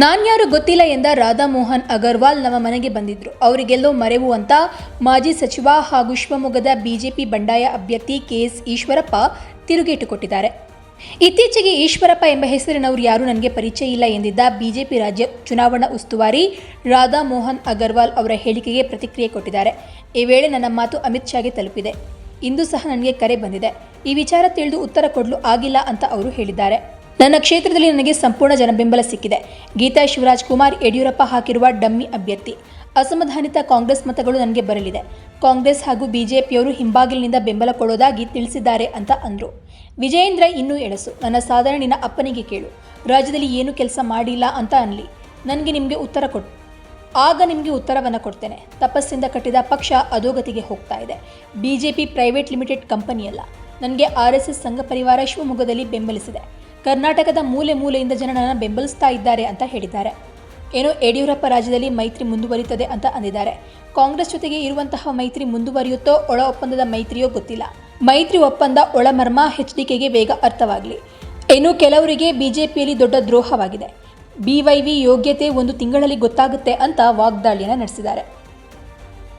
ನಾನ್ಯಾರು ಗೊತ್ತಿಲ್ಲ ಎಂದ ರಾಧಾಮೋಹನ್ ಅಗರ್ವಾಲ್ ನಮ್ಮ ಮನೆಗೆ ಬಂದಿದ್ರು. ಅವರಿಗೆಲ್ಲೋ ಮರೆವು ಅಂತ ಮಾಜಿ ಸಚಿವ ಹಾಗೂ ಶಿವಮೊಗ್ಗದ ಬಿಜೆಪಿ ಬಂಡಾಯ ಅಭ್ಯರ್ಥಿ ಕೆಎಸ್ ಈಶ್ವರಪ್ಪ ತಿರುಗೇಟು ಕೊಟ್ಟಿದ್ದಾರೆ. ಇತ್ತೀಚೆಗೆ ಈಶ್ವರಪ್ಪ ಎಂಬ ಹೆಸರಿನವರು ಯಾರೂ ನನಗೆ ಪರಿಚಯ ಇಲ್ಲ ಎಂದಿದ್ದ ಬಿಜೆಪಿ ರಾಜ್ಯ ಚುನಾವಣಾ ಉಸ್ತುವಾರಿ ರಾಧಾ ಮೋಹನ್ ಅಗರ್ವಾಲ್ ಅವರ ಹೇಳಿಕೆಗೆ ಪ್ರತಿಕ್ರಿಯೆ ಕೊಟ್ಟಿದ್ದಾರೆ. ಈ ವೇಳೆ ನನ್ನ ಮಾತು ಅಮಿತ್ ಶಾಗೆ ತಲುಪಿದೆ. ಇಂದು ಸಹ ನನಗೆ ಕರೆ ಬಂದಿದೆ. ಈ ವಿಚಾರ ತಿಳಿದು ಉತ್ತರ ಕೊಡಲು ಆಗಿಲ್ಲ ಅಂತ ಅವರು ಹೇಳಿದ್ದಾರೆ. ನನ್ನ ಕ್ಷೇತ್ರದಲ್ಲಿ ನನಗೆ ಸಂಪೂರ್ಣ ಜನಬೆಂಬಲ ಸಿಕ್ಕಿದೆ. ಗೀತಾ ಶಿವರಾಜ್ ಕುಮಾರ್ ಯಡಿಯೂರಪ್ಪ ಹಾಕಿರುವ ಡಮ್ಮಿ ಅಭ್ಯರ್ಥಿ. ಅಸಮಾಧಾನಿತ ಕಾಂಗ್ರೆಸ್ ಮತಗಳು ನನಗೆ ಬರಲಿದೆ. ಕಾಂಗ್ರೆಸ್ ಹಾಗೂ ಬಿಜೆಪಿಯವರು ಹಿಂಬಾಗಿಲಿನಿಂದ ಬೆಂಬಲ ಕೊಡೋದಾಗಿ ತಿಳಿಸಿದ್ದಾರೆ ಅಂತ ಅಂದರು. ವಿಜಯೇಂದ್ರ ಇನ್ನೂ ಎಳಸು. ನನ್ನ ಸಾಧನೆ ನಿನ್ನ ಅಪ್ಪನಿಗೆ ಕೇಳು. ರಾಜ್ಯದಲ್ಲಿ ಏನು ಕೆಲಸ ಮಾಡಿಲ್ಲ ಅಂತ ಅನ್ನಲಿ ನನಗೆ ನಿಮಗೆ ಉತ್ತರ ಕೊಟ್ಟು ಆಗ ನಿಮಗೆ ಉತ್ತರವನ್ನು ಕೊಡ್ತೇನೆ. ತಪಸ್ಸಿಂದ ಕಟ್ಟಿದ ಪಕ್ಷ ಅಧೋಗತಿಗೆ ಹೋಗ್ತಾ ಇದೆ. ಬಿಜೆಪಿ ಪ್ರೈವೇಟ್ ಲಿಮಿಟೆಡ್ ಕಂಪನಿಯಲ್ಲ. ನನಗೆ ಆರ್ ಎಸ್ ಎಸ್ ಸಂಘ ಪರಿವಾರ ಶಿವಮೊಗ್ಗದಲ್ಲಿ ಬೆಂಬಲಿಸಿದೆ. ಕರ್ನಾಟಕದ ಮೂಲೆ ಮೂಲೆಯಿಂದ ಜನರನ್ನು ಬೆಂಬಲಿಸ್ತಾ ಇದ್ದಾರೆ ಅಂತ ಹೇಳಿದ್ದಾರೆ. ಏನೋ ಯಡಿಯೂರಪ್ಪ ರಾಜ್ಯದಲ್ಲಿ ಮೈತ್ರಿ ಮುಂದುವರಿಯುತ್ತದೆ ಅಂತ ಅಂದಿದ್ದಾರೆ. ಕಾಂಗ್ರೆಸ್ ಜೊತೆಗೆ ಇರುವಂತಹ ಮೈತ್ರಿ ಮುಂದುವರಿಯುತ್ತೋ ಒಳ ಒಪ್ಪಂದದ ಮೈತ್ರಿಯೋ ಗೊತ್ತಿಲ್ಲ. ಮೈತ್ರಿ ಒಪ್ಪಂದ ಒಳಮರ್ಮ ಎಚ್ಡಿಕೆಗೆ ಬೇಗ ಅರ್ಥವಾಗಲಿ. ಇನ್ನು ಕೆಲವರಿಗೆ ಬಿಜೆಪಿಯಲ್ಲಿ ದೊಡ್ಡ ದ್ರೋಹವಾಗಿದೆ. ಬಿವೈವಿ ಯೋಗ್ಯತೆ ಒಂದು ತಿಂಗಳಲ್ಲಿ ಗೊತ್ತಾಗುತ್ತೆ ಅಂತ ವಾಗ್ದಾಳಿಯನ್ನು ನಡೆಸಿದ್ದಾರೆ.